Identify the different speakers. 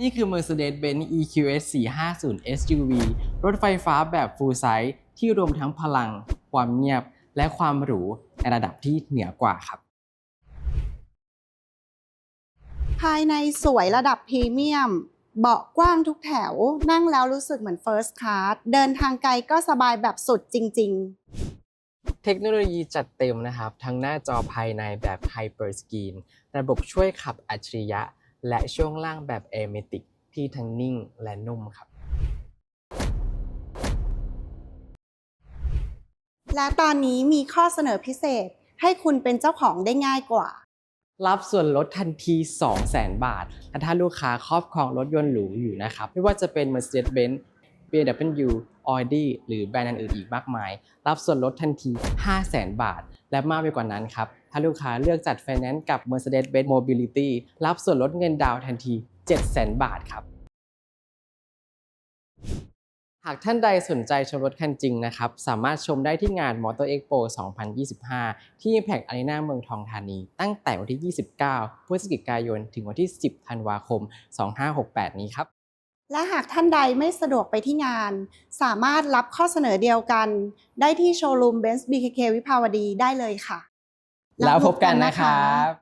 Speaker 1: นี่คือ Mercedes-Benz EQS 450 SUV รถไฟฟ้าแบบ full size ที่รวมทั้งพลัง ความเงียบ และความหรู ในระดับที่เหนือกว่าครับ
Speaker 2: ภายในสวยระดับพรีเมียม เบาะกว้างทุกแถว นั่งแล้วรู้สึกเหมือน First Class เดินทางไกลก็สบายแบบสุดจริง
Speaker 1: เทคโนโลยีจัดเต็มนะครับ ทั้งหน้าจอภายในแบบ Hyper Screen ระบบช่วยขับอัจฉริยะ และช่วงล่างแบบ a m a t i c ที่ทั้งนิ่งและนุ่มครับ
Speaker 2: ๆและตอนนี้มีข้อเสนอพิเศษให้คุณเป็นเจ้าของได้ง่ายกว่า
Speaker 1: รับส่วนลดทันที 200,000 บาท และถ้าลูกค้าครอบครองรถยนต์หรูอยู่นะครับ ไม่ว่าจะเป็น Mercedes-Benz BMW Audi หรือแบรนด์อื่นอีกมากมาย รับส่วนลดทันที 500,000 บาท และมากไปกว่านั้นครับ ถ้าลูกค้าเลือกจัดไฟแนนซ์กับ Mercedes-Benz Mobility รับส่วนลดเงินดาวน์ทันที 700,000 บาทครับหากท่านใดสนใจชมรถคันจริงนะครับ สามารถชมได้ที่งาน Motor Expo 2025 ที่ Impact Arena เมืองทองธานี ตั้งแต่วันที่ 29 พฤศจิกายน ถึงวันที่ 10 ธันวาคม 2568 นี้ครับ
Speaker 2: และหากท่านใดไม่สะดวกไปที่งาน สามารถรับข้อเสนอเดียวกัน ได้ที่โชว์รูม Benz BKK วิภาวดีได้เลยค่ะ
Speaker 1: แล้วพบกันนะครับ